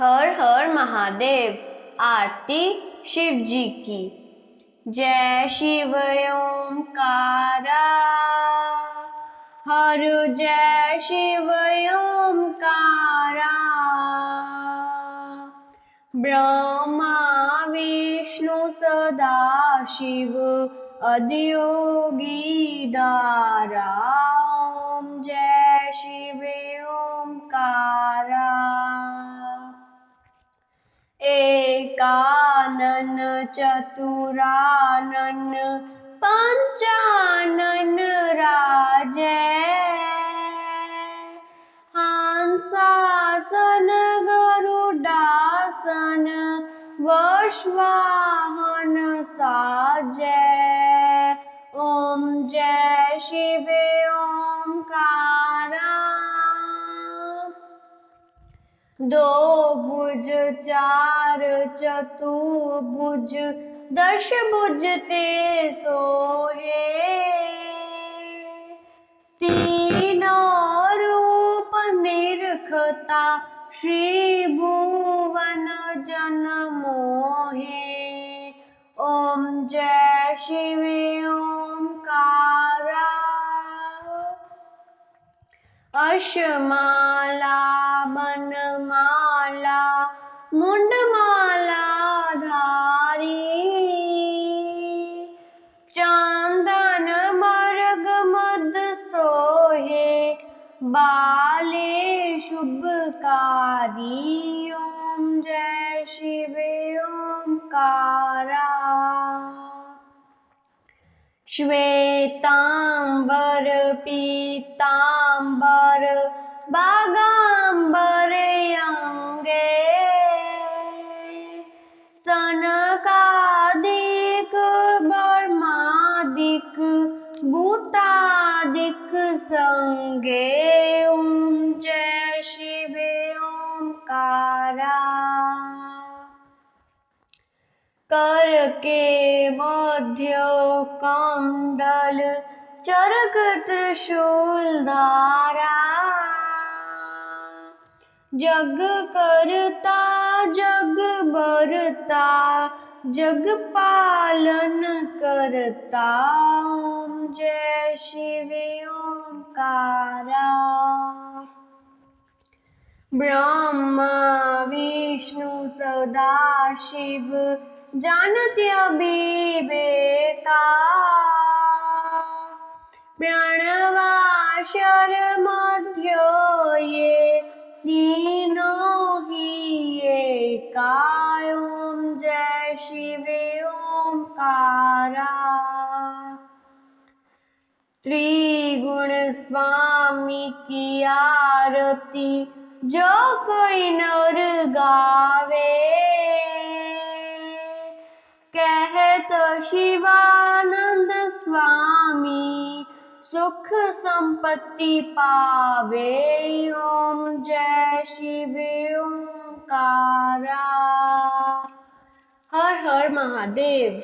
हर हर महादेव, आरती शिव जी की। जय शिव ओंकारा। हर जय शिव ओंकारा। ब्रह्मा, विष्णु सदा शिव अदियोगी, दारा। एकानन चतुरानन पंचानन राजे। हंसासन गरुडासन वश्वाहन साजय ओम जय शिवे शिव ओंकारा। दो भुज, चार चतुर्भुज दश भुज ते सोहे। तीनों रूप निरखता, श्री भुवन जन मोहे। ओम जय शिव ओंकारा अशमाला बनमाला मुंडमाला धारी। चंदन मर्ग मद सोहे, बाले शुभकारी। ओम जय शिव ओंकारा श्वेतांबर पीतांबर बागांबर अंगे सनकादिक बर्मादिक भूतादिक संगे। ओम जय शिव कर के मध्य कमंडल चरक त्रिशूल धारा। जग करता, जग बरता जग पालन करता। ओम जय शिव, ओंकारा। ब्रह्मा, विष्णु सदा शिव जानत्य विवेका प्रणवाशर मध्य ये तीनों ही एका ओम, जय शिव ओंकारा। त्रिगुण स्वामी की आरती जो कोई नर गावे कहत शिवानंद सुख संपत्ति पावे। ओम जय शिव ओंकारा। हर हर महादेव।